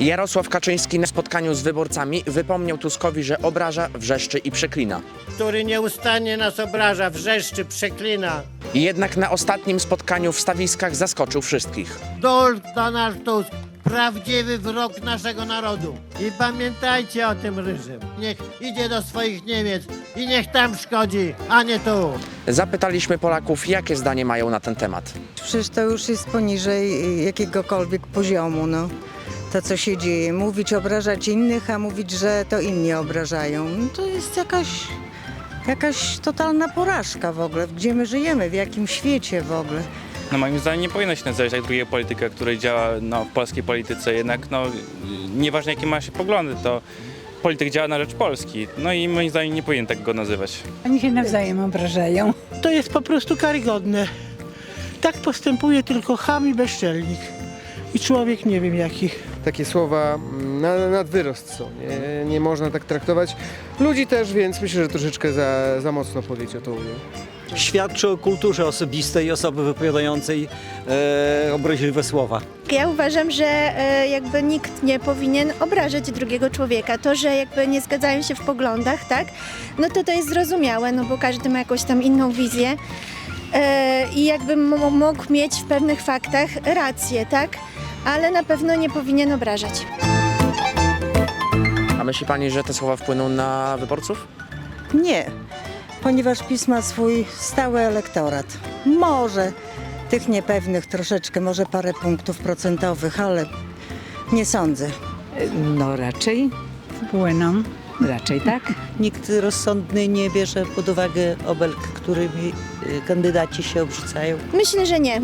Jarosław Kaczyński na spotkaniu z wyborcami wypomniał Tuskowi, że obraża, wrzeszczy i przeklina. który nieustannie nas obraża, wrzeszczy, przeklina. Jednak na ostatnim spotkaniu w stawiskach zaskoczył wszystkich. Donald, Tusk, prawdziwy wrog naszego narodu. I pamiętajcie o tym ryżym. Niech idzie do swoich Niemiec i niech tam szkodzi, a nie tu. Zapytaliśmy Polaków, jakie zdanie mają na ten temat. Przecież to już jest poniżej jakiegokolwiek poziomu, no. To, co się dzieje. Mówić, obrażać innych, a mówić, że to inni obrażają. No, to jest jakaś, jakaś totalna porażka w ogóle. Gdzie my żyjemy, w jakim świecie w ogóle. No moim zdaniem nie powinno się nazywać tak drugiego polityka, który działa no, w polskiej polityce. Jednak no, nieważne jakie ma się poglądy, to polityk działa na rzecz Polski. No i moim zdaniem nie powinien tak go nazywać. Oni się nawzajem obrażają. To jest po prostu karygodne. Tak postępuje tylko ham i bezczelnik. I człowiek nie wiem jaki. Takie słowa mm, na, nad wyrost są. Nie, nie można tak traktować ludzi też, więc myślę, że troszeczkę za, za mocno powiedział to ujął. świadczy o kulturze osobistej osoby wypowiadającej e, obraźliwe słowa. Ja uważam, że e, jakby nikt nie powinien obrażać drugiego człowieka. To, że jakby nie zgadzają się w poglądach, tak, no to to jest zrozumiałe, no bo każdy ma jakąś tam inną wizję e, i jakby mógł mieć w pewnych faktach rację, tak, ale na pewno nie powinien obrażać. A myśli pani, że te słowa wpłyną na wyborców? Nie, ponieważ PiS ma swój stały elektorat. Może tych niepewnych troszeczkę, może parę punktów procentowych, ale nie sądzę. No raczej wpłyną. Raczej tak. Nikt rozsądny nie bierze pod uwagę obelg, którymi y, kandydaci się obrzucają. Myślę, że nie.